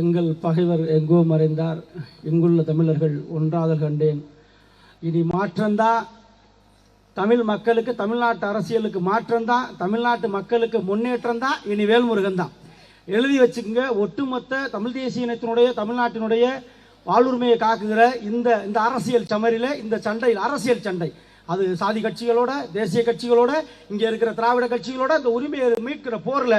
எங்கள் பகைவர் எங்கோ மறைந்தார். எங்குள்ள தமிழர்கள் ஒன்றாதல் கண்டேன். இனி மாற்றம்தான் தமிழ் மக்களுக்கு தமிழ்நாட்டு அரசியலுக்கு மாற்றம்தான் தமிழ்நாட்டு மக்களுக்கு முன்னேற்றம் தான் இனி வேல்முருகன் தான் எழுதி வச்சுக்கோங்க. ஒட்டுமொத்த தமிழ் தேசிய இனத்தினுடைய தமிழ்நாட்டினுடைய வாழ்வுரிமையை காக்குகிற இந்த இந்த அரசியல் சமரில இந்த சண்டையில் அரசியல் சண்டை. அது சாதி கட்சிகளோட தேசிய கட்சிகளோட இங்கே இருக்கிற திராவிட கட்சிகளோட இந்த உரிமையை மீட்கிற போரில்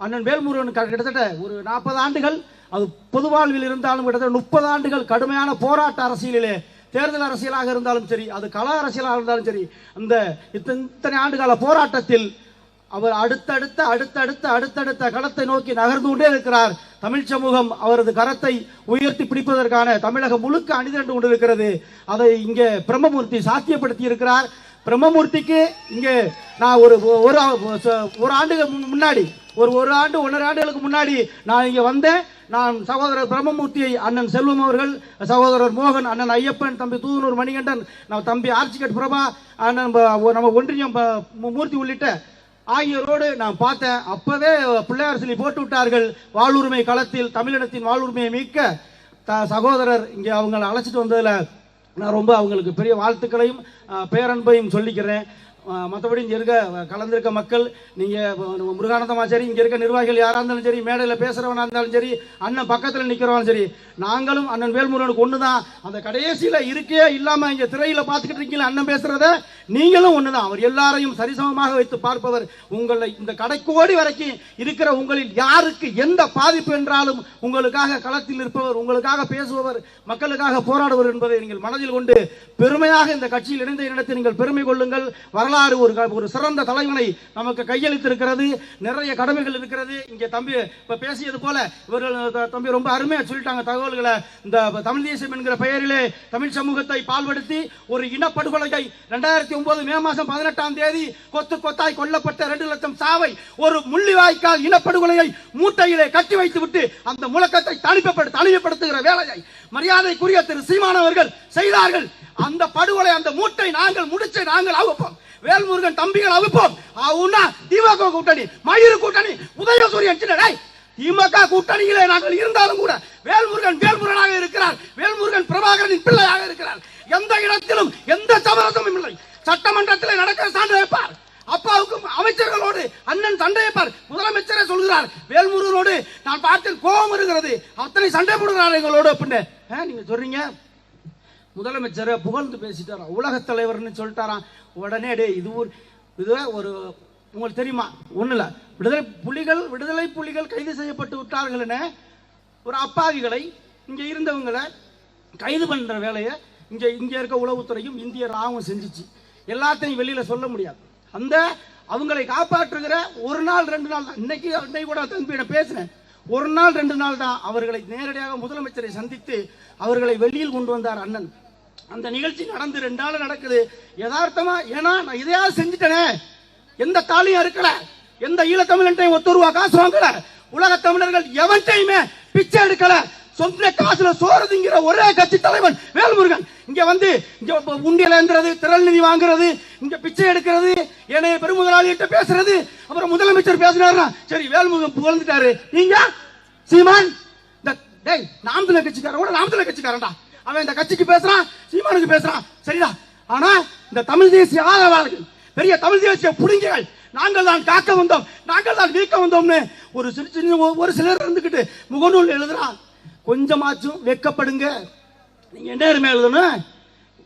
அண்ணன் வேல்முருகன் கிட்டத்தட்ட ஒரு நாற்பது ஆண்டுகள் அது பொது வாழ்வில் இருந்தாலும் கிட்டத்தட்ட முப்பது ஆண்டுகள் கடுமையான போராட்ட அரசியலிலே தேர்தல் அரசியலாக இருந்தாலும் சரி அது கள அரசியலாக இருந்தாலும் சரி அந்த இத்தனை இத்தனை ஆண்டுகால போராட்டத்தில் அவர் அடுத்தடுத்த அடுத்தடுத்த அடுத்தடுத்த களத்தை நோக்கி நகர்ந்து கொண்டே இருக்கிறார். தமிழ் சமூகம் அவரது கரத்தை உயர்த்தி பிடிப்பதற்கான தமிழகம் முழுக்க அணிதிரண்டு கொண்டிருக்கிறது. அதை இங்கே பிரம்மமூர்த்தி சாத்தியப்படுத்தி இருக்கிறார். பிரம்மமூர்த்திக்கு இங்கே நான் ஒரு ஒரு ஒரு ஆண்டுக்கு முன்னாடி ஒரு ஒரு ஆண்டு ஒன்றரை ஆண்டுகளுக்கு முன்னாடி நான் இங்கே வந்தேன். நான் சகோதரர் பிரம்மமூர்த்தியை அண்ணன் செல்வம் அவர்கள் சகோதரர் மோகன் அண்ணன் ஐயப்பன் தம்பி தூதனூர் மணிகண்டன் நம்ம தம்பி ஆர்ச்சிகட் பிரபா அண்ணன் நம்ம ஒன்றியம் ப- மூர்த்தி உள்ளிட்ட ஆகியோரோடு நான் பார்த்தேன். அப்பவே பிள்ளையார் சிலி போட்டு விட்டார்கள். வாழ்வுரிமை களத்தில் தமிழினத்தின் வாழ்வுரிமையை மீட்க த சகோதரர் இங்கே அவங்களை அழைச்சிட்டு வந்ததில் நான் ரொம்ப அவங்களுக்கு பெரிய வாழ்த்துக்களையும் பேரன்பையும் சொல்லிக்கிறேன். மற்றபடி இங்கே இருக்க கலந்திருக்க மக்கள் நீங்கள் முருகானந்தமாக சரி இங்கே இருக்க நிர்வாகிகள் யாராக இருந்தாலும் சரி மேடையில் பேசுகிறவனாக இருந்தாலும் சரி அண்ணன் பக்கத்தில் நிற்கிறவனும் சரி நாங்களும் அண்ணன் வேல்முருகனுக்கு ஒன்று தான் அந்த கடைசியில் இருக்கே இல்லாமல் இங்கே திரையில் பார்த்துக்கிட்டு இருக்கீங்களா அண்ணன் பேசுகிறத நீங்களும் ஒன்று தான் அவர் எல்லாரையும் சரிசமமாக வைத்து பார்ப்பவர் உங்களை இந்த கடைக்கோடி வரைக்கும் இருக்கிற உங்களில் யாருக்கு எந்த பாதிப்பு என்றாலும் உங்களுக்காக களத்தில் இருப்பவர் உங்களுக்காக பேசுபவர் மக்களுக்காக போராடுவர் என்பதை நீங்கள் மனதில் கொண்டு பெருமையாக இந்த கட்சியில் இணைந்த இடத்தை நீங்கள் பெருமை கொள்ளுங்கள். வரலாறு ஒரு ஒரு சிறந்த தலைவனை நமக்கு கையளித்திருக்கிறது. நிறைய கடமைகள் இருக்கிறது. இங்கே தம்பி இப்போ பேசியது போல இவர்கள் தம்பி ரொம்ப அருமையாக சொல்லிட்டாங்க தகவல்களை. இந்த தமிழ் தேசம் என்கிற பெயரிலே தமிழ் சமூகத்தை பால்படுத்தி ஒரு இனப்படுகொலையை ரெண்டாயிரத்தி ஒன்பது மே மாதம் பதினெட்டாம் தேதி கொத்து கொத்தாய் கொல்லப்பட்ட ரெண்டு லட்சம் சாவை ஒரு முள்ளிவாய்க்கால் இனப்படுகொலையை மூட்டையிலே கட்டி வைத்து விட்டு அந்த முழக்கத்தை தனிப்படு தனிமைப்படுத்துகிற வேலையை மரியாதைக்குரிய திரு சீமானவர்கள் செய்தார்கள். அந்த படுகொலை அந்த மூட்டை நாங்கள் முடிச்சை நாங்கள் அவுப்போம் வேல்முருகன் தம்பிகள் அவுப்போம். ஆவுன்னா திமுக கூட்டணி மயூர் கூட்டணி உதயசூரியன் சின்ன திமுக கூட்டணியிலே நாங்கள் இருந்தாலும் கூட வேல்முருகன் வேல்முருகனாக இருக்கிறார். வேல்முருகன் பிரபாகரனின் பிள்ளையாக இருக்கிறார். எந்த இடத்திலும் எந்த சமரசமும் இல்லை. சட்டமன்றத்தில் நடக்கிற சான்று வைப்பார். அப்பாவுக்கும் அமைச்சர்களோடு அண்ணன் சண்டை வைப்பார். முதலமைச்சரே சொல்கிறார் வேல்முருகனோடு நான் பார்த்தேன் கோபம் இருக்கிறது அத்தனை சண்டை போடுகிறார் எங்களோடு அப்படின்னு. நீங்க சொல்றீங்க? முதலமைச்சரை புகழ்ந்து பேசிட்டாராம். உலக தலைவர்னு சொல்லிட்டாராம். உடனே டே இது ஒரு இது ஒரு உங்களுக்கு தெரியுமா? ஒன்றும் இல்லை விடுதலை புலிகள் விடுதலை புலிகள் கைது செய்யப்பட்டு விட்டார்கள்னு ஒரு அப்பாவிகளை இங்கே இருந்தவங்களை கைது பண்ணுற வேலையை இங்கே இங்கே இருக்க உளவுத்துறையும் இந்திய ராவும் செஞ்சுச்சு. எல்லாத்தையும் வெளியில் சொல்ல முடியாது. அந்த அவங்களை காப்பாற்றுகிற ஒரு நாள் ரெண்டு நாள் தான். இன்னைக்கு இன்னைக்கு கூட தம்பியிடம் பேசினேன். ஒரு நாள் ரெண்டு நாள் தான் அவர்களை நேரடியாக முதலமைச்சரை சந்தித்து அவர்களை வெளியில் கொண்டு வந்தார் அண்ணன். அந்த நிகழ்ச்சி நடந்து ரெண்டு நாள் நடக்குது. யதார்த்தமா ஏன்னா நான் இதையாவது செஞ்சுட்டேனே. எந்த தாலியும் இருக்கல எந்த ஈழத்தமிழன்ட்டையும் ஒத்து ரூபா காசு வாங்கல. உலக தமிழர்கள் எவன்ட்டையுமே பிச்சை எடுக்கல. சொந்த காசுல சோறுதுங்கிற ஒரே கட்சி தலைவன் வேல்முருகன். இங்க வந்து இங்க உண்டியல எழுந்துறது திரள் நிதி வாங்குறது இங்க பிச்சை எடுக்கிறது ஏனைய பெருமுதலாளிகிட்ட பேசுறது அப்புறம் முதலமைச்சர் பேசினாருன்னா சரி வேல்முருகன் புகழ்ந்துட்டாரு. நீங்க சீமான் இந்த டேய் நாம் கட்சிக்காரன் கூட நாம் கட்சிக்காரன்டா. அவன் இந்த கட்சிக்கு பேசுறான் சீமானுக்கு பேசுறான். சரிடா. ஆனா இந்த தமிழ் தேசிய ஆதரவாளர்கள் பெரிய தமிழ் தேசிய புடுங்கிகள் நாங்கள் தான் காக்க வந்தோம் நாங்கள் தான் வீக்க வந்தோம்னு ஒரு சின்ன சின்ன ஒரு சிலர் இருந்துகிட்டு முகநூல் எழுதுறான். கொஞ்சமாச்சும் வெக்கப்படுங்க. நீங்க என்ன தெரியுமா எழுதணும்?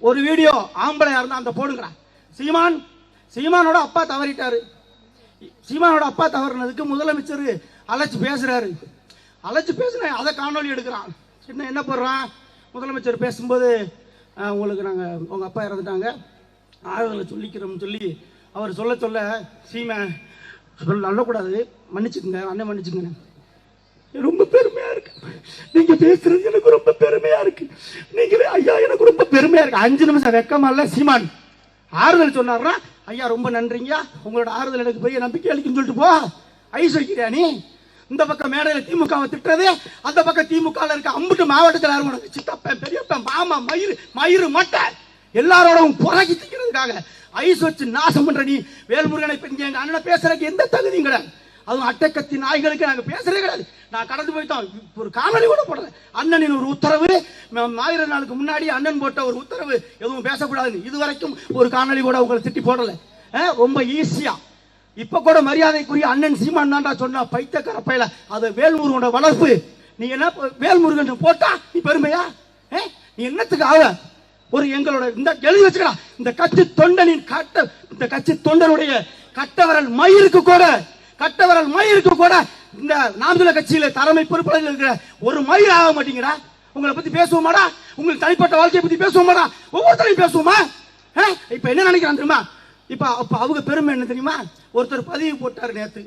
ஒரு வீடியோ ஆம்பளையா இருந்தா அந்த போடுங்கிறான் சீமான் சீமானோட அப்பா தவறிட்டாரு. சீமானோட அப்பா தவறினதுக்கு முதலமைச்சர் அழைச்சு பேசுறாரு. அழைச்சு பேசுன அதை காணொலி எடுக்கிறான். சின்ன என்ன போடுறான்? முதலமைச்சர் பேசும்போது உங்களுக்கு நாங்கள் உங்கள் அப்பா இறந்துட்டாங்க. ஆறுதலை சொல்லிக்கிறோம்னு சொல்லி அவர் சொல்ல சொல்ல சீமை சொல்ல அள்ளக்கூடாது மன்னிச்சுக்குங்க அண்ணன் மன்னிச்சுக்கங்க. ரொம்ப பெருமையா இருக்கு. நீங்க பேசுறது எனக்கு ரொம்ப பெருமையா இருக்கு. நீங்களே ஐயா எனக்கு ரொம்ப பெருமையா இருக்கு. அஞ்சு நிமிஷம் வெக்கமா இல்ல சீமான். ஆறுதல் சொன்னார்னா ஐயா ரொம்ப நன்றிங்க உங்களோட ஆறுதல் எனக்கு பெரிய நம்பிக்கை அளிக்குன்னு சொல்லிட்டு போ. ஐஸ் வைக்கிறியா நீ? இந்த பக்கம் மேடையில திமுகவை திட்டுறது அந்த பக்கம் திமுக இருக்க அம்புட்டு மாவட்டத்தில் யாரும் உனக்கு சித்தப்பன் பெரியப்பன் மாமா மயிறு மயிறு மட்டை. எல்லாரோடவும் புறக்கி திக்கிறதுக்காக ஐஸ் வச்சு நாசம் பண்ற நீ வேல்முருகனை இப்ப எங்க அண்ணனை பேசுறதுக்கு எந்த தகுதியும் கிடையாது. அதுவும் அட்டக்கத்தி நாய்களுக்கு நாங்க பேசுறதே கிடையாது. நான் கடந்து போயிட்டோம் ஒரு காணொலி கூட போடல. அண்ணனின் ஒரு உத்தரவு மாயிர நாளுக்கு முன்னாடி அண்ணன் போட்ட ஒரு உத்தரவு எதுவும் பேசக்கூடாதுன்னு. இது வரைக்கும் ஒரு காணொலி கூட உங்களை திட்டி போடல. ரொம்ப ஈஸியா இப்ப கூட மரியாதைக்குரிய அண்ணன் சீமான் தான்டா சொன்னா பைத்த கரப்பையில அது வேல்முருகனோட வளர்ப்பு. நீ என்ன வேல்முருகன் போட்டா நீ பெருமையா? நீ என்னத்துக்கு ஆக ஒரு எங்களோட இந்த எழுதி வச்சுக்கடா. இந்த கட்சி தொண்டனின் கட்ட இந்த கட்சி தொண்டனுடைய கட்டவரல் மயிருக்கு கூட கட்டவரல் மயிருக்கு கூட இந்த நாமதுல கட்சியில தலைமை பொறுப்பாளர்கள் இருக்கிற ஒரு மயிர் ஆக மாட்டீங்கடா. உங்களை பத்தி பேசுவோமாடா? உங்களுக்கு தனிப்பட்ட வாழ்க்கையை பத்தி பேசுவோமாடா? ஒவ்வொருத்தரையும் பேசுவோமா? ஆ? இப்ப என்ன நினைக்கிறான் தெரியுமா? இப்ப அப்ப அவங்க பெருமை என்ன தெரியுமா? ஒருத்தர் பதிவு போட்டார் நேற்று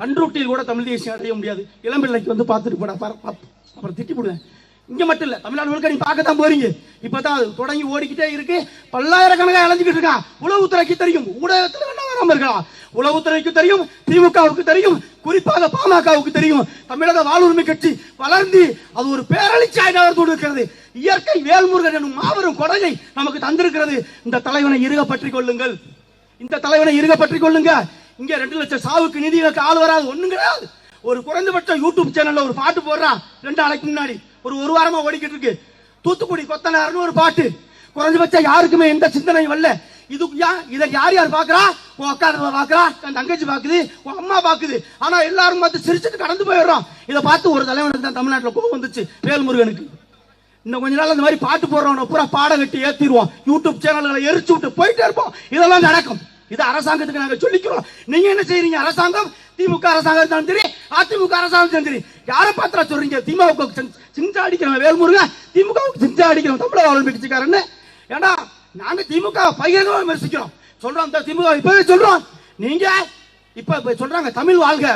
பண்ருட்டியில் கூட தமிழ் தேசியம் அடைய முடியாது. இளம்பிள்ளைக்கு வந்து பார்த்துட்டு போட அப்புறம் திட்டி போடுவேன் இங்கே மட்டும் இல்லை தமிழ்நாடு முழுக்க நீ பார்க்க தான் போறீங்க. இப்பதான் அது தொடங்கி ஓடிக்கிட்டே இருக்கு. பல்லாயிரக்கணக்காக இழந்துக்கிட்டு இருக்கான் உளவுத்துறைக்கு தெரியும். ஊடகத்தில் வேணா வராமல் இருக்கலாம். உளவுத்துறைக்கு தெரியும் திமுகவுக்கு தெரியும் குறிப்பாக பாமகவுக்கு தெரியும். தமிழக வாழ்வுரிமை கட்சி வளர்ந்து அது ஒரு பேரழிச்சாய் நகர்ந்து கொண்டிருக்கிறது இயற்கை வேல்முருகன் எனும் மாபெரும் கொடையை நமக்கு தந்திருக்கிறது. இந்த தலைவனை இருக பற்றி கொள்ளுங்கள். இந்த தலைவனை இருக பற்றிக் கொள்ளுங்க. இங்க ரெண்டு லட்சம் சாவுக்கு நிதி ஆள் வராது ஒண்ணும் கிடையாது ஒரு குறைந்தபட்சம் யூடியூப் சேனல்ல ஒரு பாட்டு போடுறான் ரெண்டு நாளைக்கு முன்னாடி. ஒரு ஒரு வாரமா ஓடிக்கிட்டு இருக்கு. தூத்துக்குடி கொத்தனார்னு ஒரு பாட்டு. குறைஞ்சபட்சம் யாருக்குமே எந்த சிந்தனையும் வரல. இது யா- இதை யார் யார் பாக்குறா? உன் அக்கா பாக்குறா என் தங்கச்சி பாக்குது உன் அம்மா பாக்குது. ஆனா எல்லாரும் பார்த்து சிரிச்சுட்டு கடந்து போயிடுறோம். இதை பார்த்து ஒரு தலைவனுக்கு தான் தமிழ்நாட்டுல கோபம் வந்துச்சு. வேல்முருகனுக்கு. இன்னும் கொஞ்ச நாள் அந்த மாதிரி பாட்டு போடுறவனை பூரா பாடம் கட்டி ஏத்திடுவோம். யூடியூப் சேனல்களை எரிச்சு விட்டு போயிட்டே இருப்போம். இதெல்லாம் நடக்கும். இது அரசாங்கத்துக்கு நாங்க சொல்லிக்கிறோம். நீங்க என்ன செய்யறீங்க அரசாங்கம்? திமுக அரசாங்கம் இருந்தாலும் சரி அதிமுக அரசாங்கம் இருந்தாலும் சரி யாரை பாத்திரா சொல்றீங்க? திமுக சிஞ்சா அடிக்கிறவன் வேல்முருகன். திமுகவுக்கு சிஞ்சா அடிக்கிறவன் தமிழக வாழ்வு கட்சிக்காரன்னு ஏன்னா நாங்க திமுக பகிரங்கமா விமர்சிக்கிறோம். சொல்றோம் இந்த திமுக இப்பவே சொல்றோம். நீங்க இப்ப சொல்றாங்க தமிழ் வாழ்க.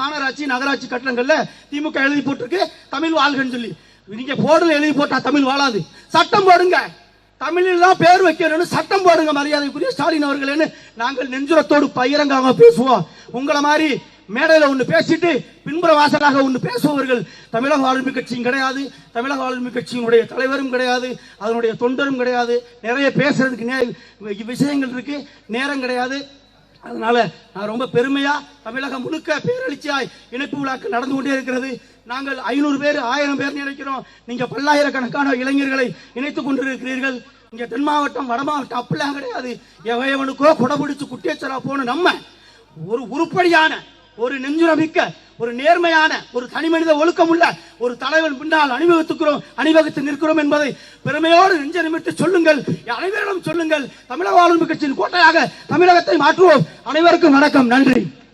மாநகராட்சி நகராட்சி கட்டணங்கள்ல திமுக எழுதி போட்டிருக்கு. தமிழ் வாழ்கன்னு சொல்லி. நீங்க போடல எழுதி போட்டா தமிழ் வாழாது. சட்டம் போடுங்க. தமிழில் தான் பேர் வைக்கணும்னு சட்டம் போடுங்க மரியாதைக்குரிய ஸ்டாலின் அவர்களேன்னு நாங்கள் நெஞ்சுரத்தோடு பகிரங்கமாக பேசுவோம். உங்களை மாதிரி மேடையில் ஒன்று பேசிட்டு பின்புற வாசலாக ஒன்று பேசுபவர்கள் தமிழக வாழ்மை கட்சியும் கிடையாது. தமிழக வாழ்மை கட்சியினுடைய தலைவரும் கிடையாது. அதனுடைய தொண்டரும் கிடையாது. நிறைய பேசுறதுக்கு விஷயங்கள் இருக்கு. நேரம் கிடையாது. அதனால நான் ரொம்ப பெருமையா தமிழகம் முழுக்க பேரழிச்சியாய் இணைப்பு விழாக்கள் நடந்து கொண்டே இருக்கிறது. நாங்கள் ஐநூறு பேர் ஆயிரம் பேர் நினைக்கிறோம். நீங்க பல்லாயிரக்கணக்கான இளைஞர்களை இணைத்துக் கொண்டிருக்கிறீர்கள். இங்க தென் மாவட்டம் வட மாவட்டம் அப்படிலாம் கிடையாது. எவையவனுக்கோ குடபிடிச்சு குட்டியச்சரா போன நம்ம ஒரு உருப்படியான ஒரு நெஞ்சுரமிக்க ஒரு நேர்மையான ஒரு தனி மனித ஒழுக்கம் உள்ள ஒரு தலைவன் பின்னால் அணிவகுத்துக்கிறோம் அணிவகுத்து நிற்கிறோம் என்பதை பெருமையோடு நெஞ்ச நிமித்து சொல்லுங்கள். அனைவரிடம் சொல்லுங்கள். தமிழக வாழ்வு கட்சியின் கோட்டையாக தமிழகத்தை மாற்றுவோம். அனைவருக்கும் வணக்கம். நன்றி.